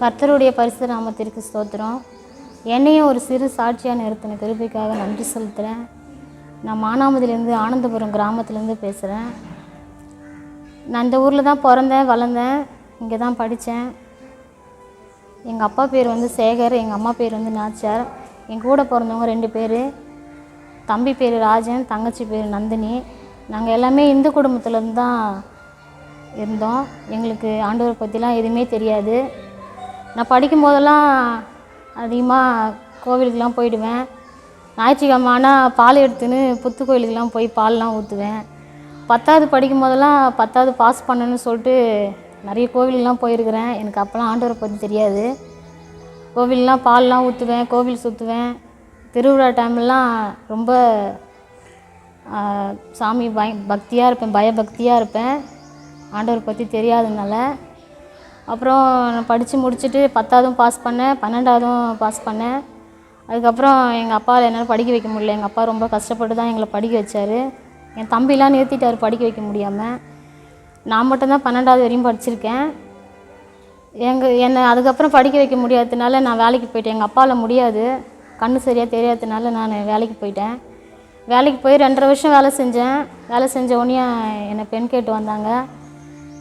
கர்த்தருடைய பரிசு நாமத்திற்கு ஸ்தோத்திரம். என்னையும் ஒரு சிறு சாட்சியாக நிறுத்தின கிருபிக்காக நன்றி செலுத்துகிறேன் நான் மானாமதிலேருந்து ஆனந்தபுரம் கிராமத்துலேருந்து பேசுகிறேன் நான் இந்த ஊரில் தான் பிறந்தேன் வளர்ந்தேன் இங்கே தான் படித்தேன். எங்கள் அப்பா பேர் வந்து சேகர் எங்கள் அம்மா பேர் வந்து நாச்சியார். என் கூட பிறந்தவங்க ரெண்டு பேர். தம்பி பேர் ராஜன் தங்கச்சி பேர் நந்தினி. நாங்கள் எல்லாமே இந்து குடும்பத்துலேருந்து தான் இருந்தோம். எங்களுக்கு ஆண்டவரை பற்றிலாம் எதுவுமே தெரியாது. நான் படிக்கும் போதெல்லாம் அதிகமாக கோவிலுக்கெலாம் போயிடுவேன். ஞாயிற்றுக்கிழமை ஆனால் பால் எடுத்துன்னு புத்து கோயிலுக்கெலாம் போய் பால்லாம் ஊற்றுவேன் பத்தாவது படிக்கும் போதெல்லாம் பத்தாவது பாஸ் பண்ணணும்னு சொல்லிட்டு நிறைய கோவிலுக்கெலாம் போயிருக்கிறேன். எனக்கு அப்போல்லாம் ஆண்டவரை பற்றி தெரியாது. கோவிலெலாம் பால்லாம் ஊற்றுவேன் கோவில் சுற்றுவேன் திருவிழா டைம்லாம் ரொம்ப சாமி பய பக்தியாக இருப்பேன் பயபக்தியாக இருப்பேன். ஆண்டவர் பற்றி தெரியாததுனால அப்புறம் நான் படித்து முடிச்சுட்டு பத்தாவதும் பாஸ் பண்ணேன் பன்னெண்டாவதும் பாஸ் பண்ணேன். அதுக்கப்புறம் எங்கள் அப்பாவில் என்னால் படிக்க வைக்க முடியல. எங்கள் அப்பா ரொம்ப கஷ்டப்பட்டு தான் எங்களை படிக்க வச்சார். என் தம்பிலாம் நிறுத்திட்டார் படிக்க வைக்க முடியாமல் நான் மட்டும்தான் பன்னெண்டாவது வரையும் படிச்சிருக்கேன். எங்கள் என்னை அதுக்கப்புறம் படிக்க வைக்க முடியாததுனால நான் வேலைக்கு போயிட்டேன். எங்கள் அப்பாவில் முடியாது. கண்ணு சரியாக தெரியாததுனால நான் வேலைக்கு போயிட்டேன். வேலைக்கு போய் ரெண்டரை வருஷம் வேலை செஞ்சேன். வேலை செஞ்ச உடனே என்னை பெண் கேட்டு வந்தாங்க.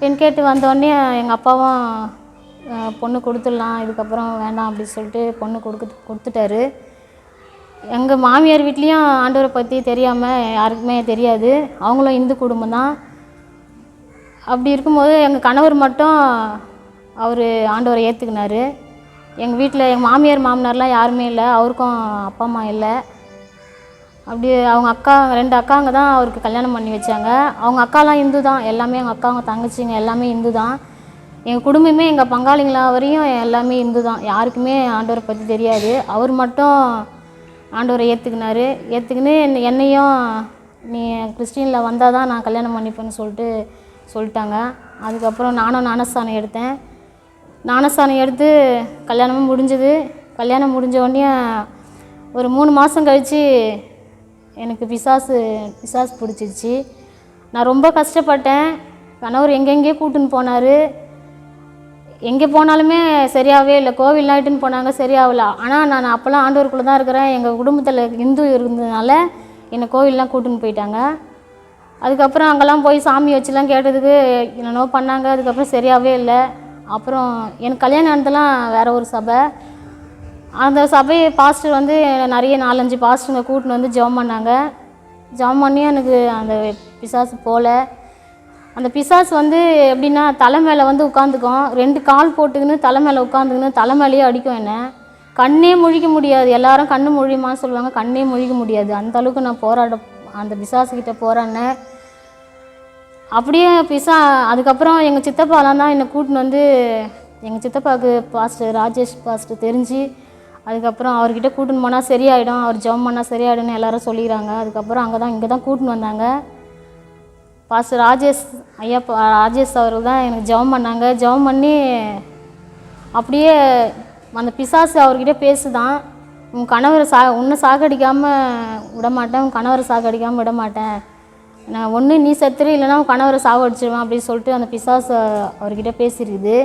பெண் கேட்டு வந்தோடனே எங்கள் அப்பாவும் பொண்ணு கொடுத்துடலாம் இதுக்கப்புறம் வேண்டாம் அப்படின்னு சொல்லிட்டு பொண்ணு கொடுக்க கொடுத்துட்டாரு. எங்கள் மாமியார் வீட்லேயும் ஆண்டவரை பற்றி தெரியாமல் யாருக்குமே தெரியாது. அவங்களும் இந்து குடும்பம் தான். அப்படி இருக்கும்போது எங்கள் கணவர் மட்டும் அவர் ஆண்டவரை ஏற்றுக்கினார் எங்கள் வீட்டில் எங்கள் மாமியார் மாமனார்லாம் யாருமே இல்லை. அவருக்கும் அப்பா அம்மா இல்லை. அப்படி அவங்க அக்கா ரெண்டு அக்காங்க தான் அவருக்கு கல்யாணம் பண்ணி வச்சாங்க. அவங்க அக்காலாம் இந்து தான். எல்லாமே எங்கள் அக்காங்க தங்கச்சிங்க எல்லாமே இந்து தான். எங்கள் குடும்பமே எங்கள் பங்காளிங்களா வரையும் எல்லாமே இந்து தான். யாருக்குமே ஆண்டவரை பற்றி தெரியாது. அவர் மட்டும் ஆண்டவரை ஏற்றுக்கினாரு ஏற்றுக்கின்னு என்னையும் நீ கிறிஸ்டினில் வந்தால் தான் நான் கல்யாணம் பண்ணிப்பேன்னு சொல்லிட்டு சொல்லிட்டாங்க. அதுக்கப்புறம் நானும் ஞானஸ்தானம் எடுத்தேன். ஞானஸ்தானம் எடுத்து கல்யாணமும் முடிஞ்சது. கல்யாணம் முடிஞ்ச உடனே ஒரு மூணு மாதம் கழித்து எனக்கு பிசாசு பிசாசு பிடிச்சிருச்சு. நான் ரொம்ப கஷ்டப்பட்டேன். கணவர் எங்கெங்கேயோ கூட்டின்னு போனார். எங்கே போனாலுமே சரியாகவே இல்லை. கோவில் இட்டுன்னு போனாங்க சரியாகல. ஆனால் நான் அப்போல்லாம் ஆண்டவருக்குள்ளே தான் இருக்கிறேன். எங்கள் குடும்பத்தில் இந்து இருந்ததுனால என்னை கோவில்லாம் கூட்டின்னு போயிட்டாங்க. அதுக்கப்புறம் அங்கெல்லாம் போய் சாமி வச்சுலாம் கேட்டதுக்கு என்னென்னோ பண்ணாங்க. அதுக்கப்புறம் சரியாகவே இல்லை. அப்புறம் எனக்கு கல்யாணம் ஆனதெல்லாம் வேறு ஒரு சபை. அந்த சபை பாஸ்டர் வந்து நிறைய நாலஞ்சு பாஸ்டருங்க கூட்டின்னு வந்து ஜெபம் பண்ணாங்க. ஜெபம் பண்ணியும் எனக்கு அந்த பிசாசு போகல அந்த பிசாசு வந்து எப்படின்னா தலை மேலே வந்து உட்காந்துக்கும் ரெண்டு கால் போட்டுக்கின்னு தலை மேலே உட்காந்துக்கின்னு தலை மேலேயே அடிக்கும் என்ன. கண்ணே முழிக்க முடியாது. எல்லாரும் கண்ணு முழியுமான்னு சொல்லுவாங்க. கண்ணே முழிக்க முடியாது. அந்த அளவுக்கு நான் போராட அந்த பிசாசுக்கிட்ட போராடினேன். அப்படியே பிசா அதுக்கப்புறம் எங்கள் சித்தப்பாலாம் தான் என்னை கூட்டின்னு வந்து எங்கள் சித்தப்பாவுக்கு பாஸ்டர் ராஜேஷ் பாஸ்டர் தெரிஞ்சு அதுக்கப்புறம் அவர்கிட்ட கூட்டின்னு போனால் சரியாயிடும். அவர் ஜெபம் பண்ணால் சரியாயிடும்னு எல்லாரும் சொல்லிக்கிறாங்க. அதுக்கப்புறம் அங்கே தான் இங்கே தான் கூட்டின்னு வந்தாங்க. பாஸ்டர் ராஜேஷ் ஐயா பா- ராஜேஷ் அவர்கள் தான் எனக்கு ஜெபம் பண்ணாங்க. ஜெபம் பண்ணி அப்படியே அந்த பிசாசு அவர்கிட்ட பேசுதான். உன் கணவரை சா உன்னை சாகடிக்காமல் விட மாட்டேன். உன் கணவரை சாகடிக்காமல் விடமாட்டேன் நான் ஒன்று நீ செத்துரு இல்லைன்னா உன் கணவரை சாகடிச்சிடுவேன் அப்படின்னு சொல்லிட்டு அந்த பிசாசு அவர்கிட்ட பேசியிருக்குது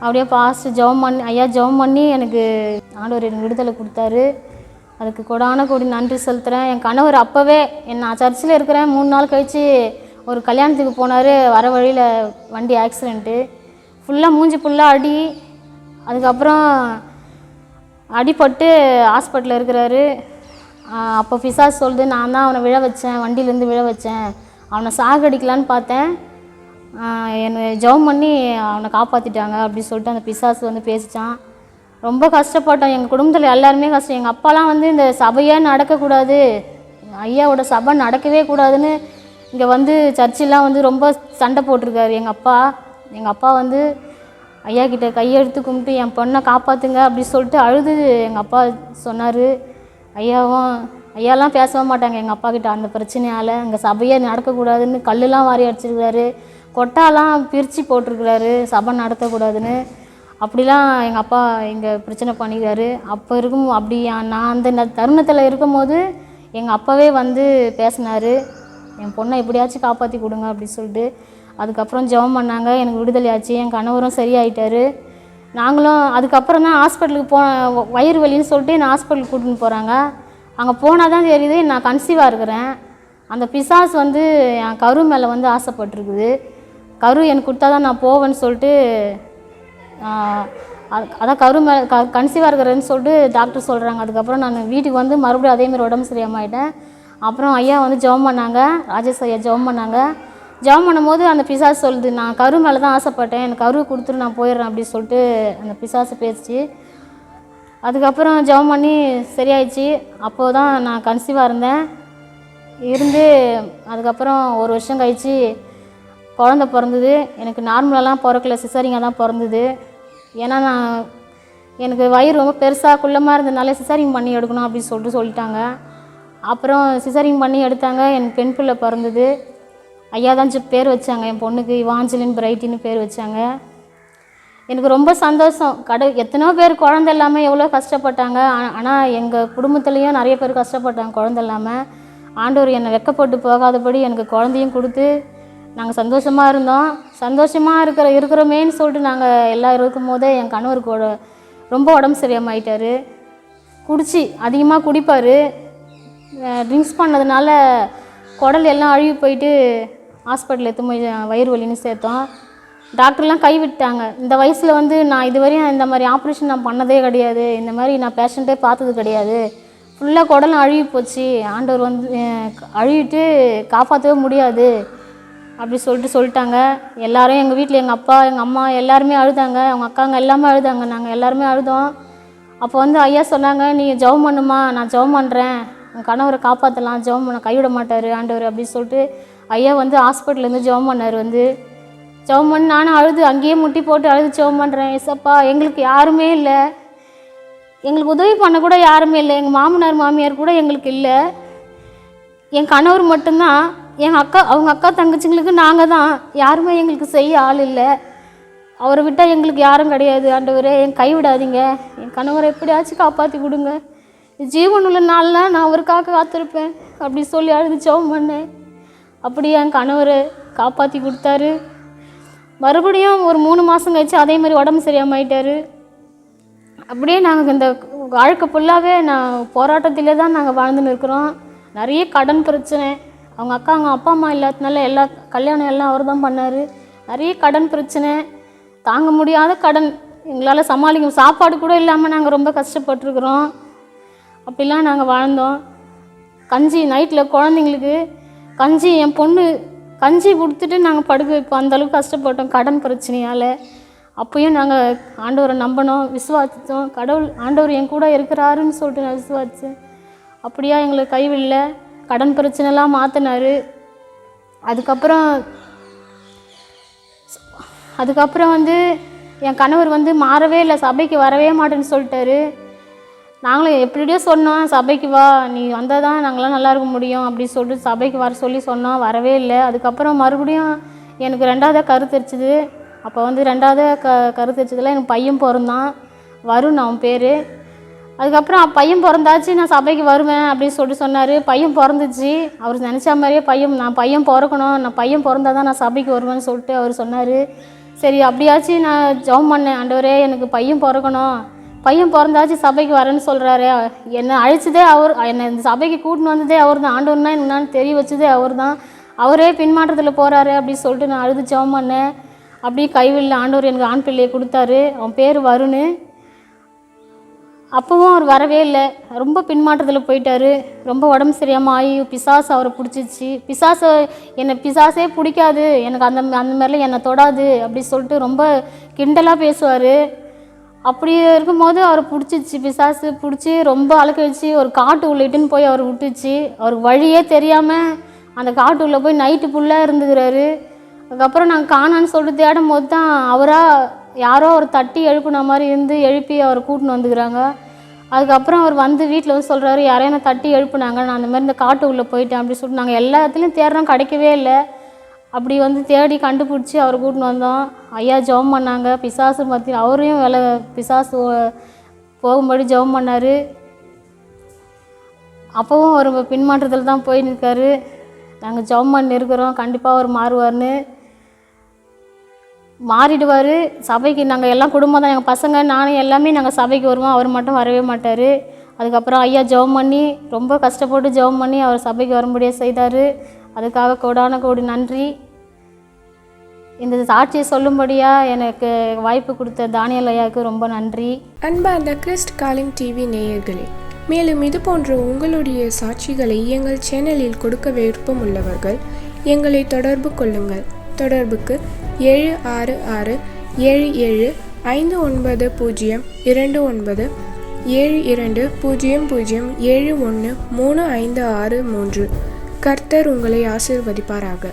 அப்படியே ஃபாஸ்ட்டு ஜெபம் பண்ணி ஐயா ஜெபம் பண்ணி எனக்கு ஆண்டவர் எனக்கு விடுதலை கொடுத்தாரு. அதுக்கு கொடான கொடி நன்றி செலுத்துகிறேன் என் கணவர் அப்போவே நான் சர்ச்சில் இருக்கிறேன். மூணு நாள் கழித்து ஒரு கல்யாணத்துக்கு போனார். வர வழியில் வண்டி ஆக்சிடெண்ட்டு ஃபுல்லாக மூஞ்சி ஃபுல்லாக அடி. அதுக்கப்புறம் அடிபட்டு ஹாஸ்பிட்டலில் இருக்கிறாரு. அப்போ பிசாஸ் சொல்லுது நான் தான் அவனை விழ வச்சேன். வண்டியிலேருந்து விழ வச்சேன். அவனை சாகடிக்கலான்னு பார்த்தேன். என்னை ஜெபம் பண்ணி அவனை காப்பாற்றிட்டாங்க அப்படி சொல்லிட்டு அந்த பிசாசு வந்து பேசிச்சான். ரொம்ப கஷ்டப்பட்டோம். எங்கள் குடும்பத்தில் எல்லாருமே கஷ்டம். எங்கள் அப்பாலாம் வந்து இந்த சபையே நடக்கக்கூடாது. ஐயாவோட சபை நடக்கவே கூடாதுன்னு இங்கே வந்து சர்ச்சிலாம் வந்து ரொம்ப சண்டை போட்டிருக்காரு எங்கள் அப்பா. எங்கள் அப்பா வந்து ஐயா கிட்ட கையெடுத்து கும்பிட்டு என் பொண்ணை காப்பாற்றுங்க அப்படி சொல்லிட்டு அழுது எங்கள் அப்பா சொன்னார். ஐயாவும் ஐயாலாம் பேசவே மாட்டாங்க எங்கள் அப்பா கிட்ட. அந்த பிரச்சனையால் எங்கள் சபையே நடக்கக்கூடாதுன்னு கல்லுலாம் வாரி அடிச்சிருக்காரு கொட்டாலாம் பிரித்து போட்டிருக்கிறாரு. சபை நடத்தக்கூடாதுன்னு. அப்படிலாம் எங்கள் அப்பா இங்கே பிரச்சனை பண்ணிக்கிறாரு. அப்போ இருக்கும் அப்படி நான் அந்த ந- தருணத்தில் இருக்கும்போது எங்கள் அப்பாவே வந்து பேசினார். என் பொண்ணை எப்படியாச்சும் காப்பாற்றி கொடுங்க அப்படின்னு சொல்லிட்டு. அதுக்கப்புறம் ஜெபம் பண்ணாங்க. எனக்கு விடுதலை ஆச்சு. என் கணவரும் சரியாயிட்டாரு. நாங்களும் அதுக்கப்புறம் தான் ஹாஸ்பிட்டலுக்கு போ வயிறு வலின்னு சொல்லிட்டு என்னை ஹாஸ்பிட்டலுக்கு கூட்டின்னு போகிறாங்க அங்கே போனால் தான் தெரியுது நான் கன்சீவாக இருக்கிறேன். அந்த பிசாஸ் வந்து என் கரு மேலே வந்து ஆசைப்பட்டிருக்குது. கரு எனக்கு கொடுத்தா தான் நான் போவேன்னு சொல்லிட்டு அதான் கரு மே க கன்சீவாக இருக்கிறேன்னு சொல்லிட்டு டாக்டர் சொல்கிறாங்க அதுக்கப்புறம் நான் வீட்டுக்கு வந்து மறுபடியும் அதேமாரி உடம்பு சரியாமாயிட்டேன் அப்புறம் ஐயா வந்து ஜெபம் பண்ணாங்க. ராஜேஷ் ஐயா ஜெபம் பண்ணாங்க. ஜெபம் பண்ணும்போது அந்த பிசாசு சொல்லுது நான் கரு மேலே தான் ஆசைப்பட்டேன். எனக்கு கரு கொடுத்துட்டு நான் போயிடுறேன் அப்படின்னு சொல்லிட்டு அந்த பிசாசு பேசிச்சு. அதுக்கப்புறம் ஜெபம் பண்ணி சரியாயிடுச்சு. அப்போ தான் நான் கன்சீவாக இருந்தேன். இருந்து அதுக்கப்புறம் ஒரு வருஷம் கழித்து குழந்த பிறந்தது எனக்கு நார்மலாலாம் பிறக்கல சிசரிங்காக தான் பிறந்தது. ஏன்னா நான் எனக்கு வயிறு ரொம்ப பெருசாக குள்ளமாக இருந்ததுனால சிசரிங் பண்ணி எடுக்கணும் அப்படின்னு சொல்லிட்டு சொல்லிட்டாங்க. அப்புறம் சிசரிங் பண்ணி எடுத்தாங்க எனக்கு பெண் பிள்ளை பிறந்தது. ஐயா தான் பேர் வச்சாங்க என் பொண்ணுக்கு இவாஞ்சலின் பிரைட்டின்னு பேர் வச்சாங்க. எனக்கு ரொம்ப சந்தோஷம். கடை எத்தனையோ பேர் குழந்த இல்லாமல் எவ்வளோ கஷ்டப்பட்டாங்க. ஆனால் எங்கள் குடும்பத்துலேயும் நிறைய பேர் கஷ்டப்பட்டாங்க குழந்த இல்லாமல் ஆண்டவர் என்னை வெக்கப்பட்டு போகாதபடி எனக்கு குழந்தையும் கொடுத்து நாங்கள் சந்தோஷமாக இருந்தோம். சந்தோஷமாக இருக்கிற இருக்கிறோமேன்னு சொல்லிட்டு நாங்கள் எல்லாம் இருக்கும் போதே என் கணவருக்கு ரொம்ப உடம்பு சரியாமாயிட்டார். குடிச்சு அதிகமாக குடிப்பார். ட்ரிங்க்ஸ் பண்ணதுனால குடல் எல்லாம் அழுகி போயிட்டு ஹாஸ்பிட்டல் எடுத்து போய் வயிறு வலின்னு சேர்த்தோம். டாக்டர்லாம் கைவிட்டாங்க இந்த வயசில் வந்து நான் இதுவரையும் இந்த மாதிரி ஆப்ரேஷன் நான் பண்ணதே கிடையாது. இந்த மாதிரி நான் பேஷண்ட்டே பார்த்தது கிடையாது. ஃபுல்லாக குடலும் அழுகி போச்சு. ஆண்டவர் வந்து அழுகிட்டு காப்பாற்றவே முடியாது. அப்படி சொல்லிட்டு சொல்லிட்டாங்க. எல்லாரும் எங்கள் வீட்டில் எங்கள் அப்பா எங்கள் அம்மா எல்லாருமே அழுதாங்க. அவங்க அக்காங்க எல்லாமே அழுதாங்க. நாங்கள் எல்லாருமே அழுதோம். அப்போ வந்து ஐயா சொன்னாங்க நீ ஜெபம் பண்ணுமா நான் ஜெபம் பண்ணுறேன் உங்கள் கணவரை காப்பாற்றலாம் ஜெபம் பண்ண கைவிட மாட்டார் ஆண்டவர். அப்படின்னு சொல்லிட்டு ஐயா வந்து ஹாஸ்பிட்டல்லேருந்து ஜெபம் பண்ணார் வந்து. ஜெபம் பண்ணி நானும் அழுது அங்கேயே முட்டி போட்டு அழுது ஜெபம் பண்ணுறேன் எஸ்அப்பா எங்களுக்கு யாருமே இல்லை. எங்களுக்கு உதவி பண்ண கூட யாருமே இல்லை. எங்கள் மாமனார் மாமியார் கூட எங்களுக்கு இல்லை. என் கணவர் மட்டும்தான் எங்கள் அக்கா அவங்க அக்கா தங்கச்சிங்களுக்கு நாங்கள் தான். யாருமே எங்களுக்கு செய்ய ஆள் இல்லை. அவரை விட்டால் எங்களுக்கு யாரும் கிடையாது. ஆண்டவரே என் கைவிடாதீங்க என் கணவரை எப்படியாச்சும் காப்பாற்றி கொடுங்க. ஜீவன் உள்ள நாளில் நான் அவருக்காக காத்திருப்பேன். அப்படி சொல்லி அழுது ஜெபம் பண்ணேன். அப்படியே என் கணவரை காப்பாற்றி கொடுத்தாரு. மறுபடியும் ஒரு மூணு மாதம் கழிச்சு அதே மாதிரி உடம்பு சரியாம ஆயிட்டாரு அப்படியே நாங்கள் இந்த வாழ்க்கை ஃபுல்லாகவே நான் போராட்டத்திலே தான் நாங்கள் வாழ்ந்துன்னு இருக்கிறோம். நிறைய கடன் பிரச்சனை. அவங்க அக்கா அவங்க அப்பா அம்மா இல்லாததுனால எல்லா கல்யாணம் எல்லாம் அவர் தான் பண்ணார். நிறைய கடன் பிரச்சனை. தாங்க முடியாத கடன். எங்களால் சமாளிக்க சாப்பாடு கூட இல்லாமல் நாங்கள் ரொம்ப கஷ்டப்பட்டுருக்குறோம். அப்படிலாம் நாங்கள் வாழ்ந்தோம். கஞ்சி நைட்டில் குழந்தைங்களுக்கு கஞ்சி என் பொண்ணு கஞ்சி கொடுத்துட்டு நாங்கள் படுக்க வைப்போம். அந்தளவுக்கு கஷ்டப்பட்டோம் கடன் பிரச்சனையால். அப்பயும் நாங்கள் ஆண்டவரை நம்பினோம் விசுவாசித்தோம். கடவுள் ஆண்டவர் என் கூட இருக்கிறாருன்னு சொல்லிட்டு நான் விசுவாசித்தேன். அப்படியா எங்களை கைவிடல. கடன் பிரச்சனைலாம் மாற்றினாரு அதுக்கப்புறம் அதுக்கப்புறம் வந்து என் கணவர் வந்து மாறவே இல்லை சபைக்கு வரவே மாட்டேன்னு சொல்லிட்டாரு. நாங்களும் எப்படியோ சொன்னோம் சபைக்கு வா நீ வந்தால் தான் நாங்களாம் நல்லா இருக்க முடியும் அப்படி சொல்லிட்டு சபைக்கு வர சொல்லி சொன்னோம் வரவே இல்லை. அதுக்கப்புறம் மறுபடியும் எனக்கு ரெண்டாவதாக கருத்தரிச்சுது அப்போ வந்து ரெண்டாவது க கருத்தரிச்சதில் எனக்கு பையன் பிறந்தான். வருண் அவன் பேர். அதுக்கப்புறம் பையன் பிறந்தாச்சு நான் சபைக்கு வருவேன் அப்படின்னு சொல்லிட்டு சொன்னார். பையன் பிறந்துச்சு. அவர் நினச்ச மாதிரியே பையன் நான் பையன் பிறக்கணும் நான் பையன் பிறந்தா தான் நான் சபைக்கு வருவேன்னு சொல்லிட்டு அவர் சொன்னார். சரி அப்படியாச்சும் நான் ஜெபம் பண்ணேன். ஆண்டவரே எனக்கு பையன் பிறக்கணும். பையன் பிறந்தாச்சு சபைக்கு வரேன்னு சொல்கிறாரு என்னை அழைச்சதே அவர் என்னை இந்த சபைக்கு கூட்டின்னு வந்ததே அவர் தான். ஆண்டவர்னா என்னன்னு தெரிய வச்சதே அவர் தான். அவரே பின்மாற்றத்தில் போகிறாரு அப்படின்னு சொல்லிட்டு நான் அழுது ஜெபம் பண்ணேன். அப்படியே கைவில்ல ஆண்டவர் எனக்கு ஆண் பிள்ளையை கொடுத்தாரு. அவன் பேர் வருண். அப்போவும் அவர் வரவே இல்லை. ரொம்ப பின்மாற்றத்தில் போயிட்டார். ரொம்ப உடம்பு சரியாமல் ஆகி பிசாசு அவரை பிடிச்சிச்சு பிசாசு என்னை பிசாசே பிடிக்காது. எனக்கு அந்த அந்த மாதிரிலாம் என்னை தொடாது அப்படி சொல்லிட்டு ரொம்ப கிண்டலாக பேசுவார். அப்படி இருக்கும்போது அவரை பிடிச்சிச்சு பிசாசு பிடிச்சி ரொம்ப அழுக்கழிச்சு ஒரு காட்டு உள்ளிட்டுன்னு போய் அவர் விட்டுச்சு அவருக்கு வழியே தெரியாமல் அந்த காட்டு உள்ளே போய் நைட்டு ஃபுல்லாக இருந்துக்கிறாரு. அதுக்கப்புறம் நாங்கள் காணான்னு சொல்லிட்டு தேடும் போது தான் அவராக யாரோ அவர் தட்டி எழுப்புன மாதிரி இருந்து எழுப்பி அவரை கூட்டின்னு வந்துக்கிறாங்க. அதுக்கப்புறம் அவர் வந்து வீட்டில் வந்து சொல்கிறாரு யாரையும் என்னை தட்டி எழுப்புனாங்க. நான் அந்த மாதிரி இந்த காட்டு உள்ளே போயிட்டேன். அப்படி சொல்லிட்டு நாங்கள் எல்லா இடத்துலையும் தேடுறோம் கிடைக்கவே இல்லை. அப்படி வந்து தேடி கண்டுபிடிச்சி அவரை கூட்டின்னு வந்தோம். ஐயா ஜெபம் பண்ணாங்க. பிசாசு பற்றி அவரையும் வேலை பிசாசு போகும்படி ஜெபம் பண்ணார். அப்போவும் ஒரு பின்மாற்றத்தில் தான் போய் நிற்காரு நாங்கள் ஜெபம் பண்ணி இருக்கிறோம் கண்டிப்பாக அவர் மாறுவார்னு. மாறிடுவார். சபைக்கு நாங்கள் எல்லாம் குடும்பம் தான். எங்கள் பசங்க நானும் எல்லாமே நாங்கள் சபைக்கு வருவோம். அவர் மட்டும் வரவே மாட்டார். அதுக்கப்புறம் ஐயா ஜெபம் பண்ணி ரொம்ப கஷ்டப்பட்டு ஜெபம் பண்ணி அவர் சபைக்கு வரும்படியாக செய்தார். அதுக்காக கோடான கோடி நன்றி. இந்த சாட்சியை சொல்லும்படியாக எனக்கு வாய்ப்பு கொடுத்த தானியல் ஐயாவுக்கு ரொம்ப நன்றி. அன்பார்ந்த கிறிஸ்ட் காலிங் டிவி நேயர்களே மேலும் இது போன்ற உங்களுடைய சாட்சிகளை எங்கள் சேனலில் கொடுக்க விருப்பம் உள்ளவர்கள் எங்களை தொடர்பு கொள்ளுங்கள். தொடர்புக்கு ஏழு ஆறு ஆறு ஏழு ஏழு ஐந்து ஒன்பது பூஜ்ஜியம் இரண்டு ஒன்பது ஏழு இரண்டு பூஜ்ஜியம் பூஜ்ஜியம் ஏழு ஒன்று மூணு ஐந்து ஆறு மூன்று. கர்த்தர் உங்களை ஆசிர்வதிப்பாராக.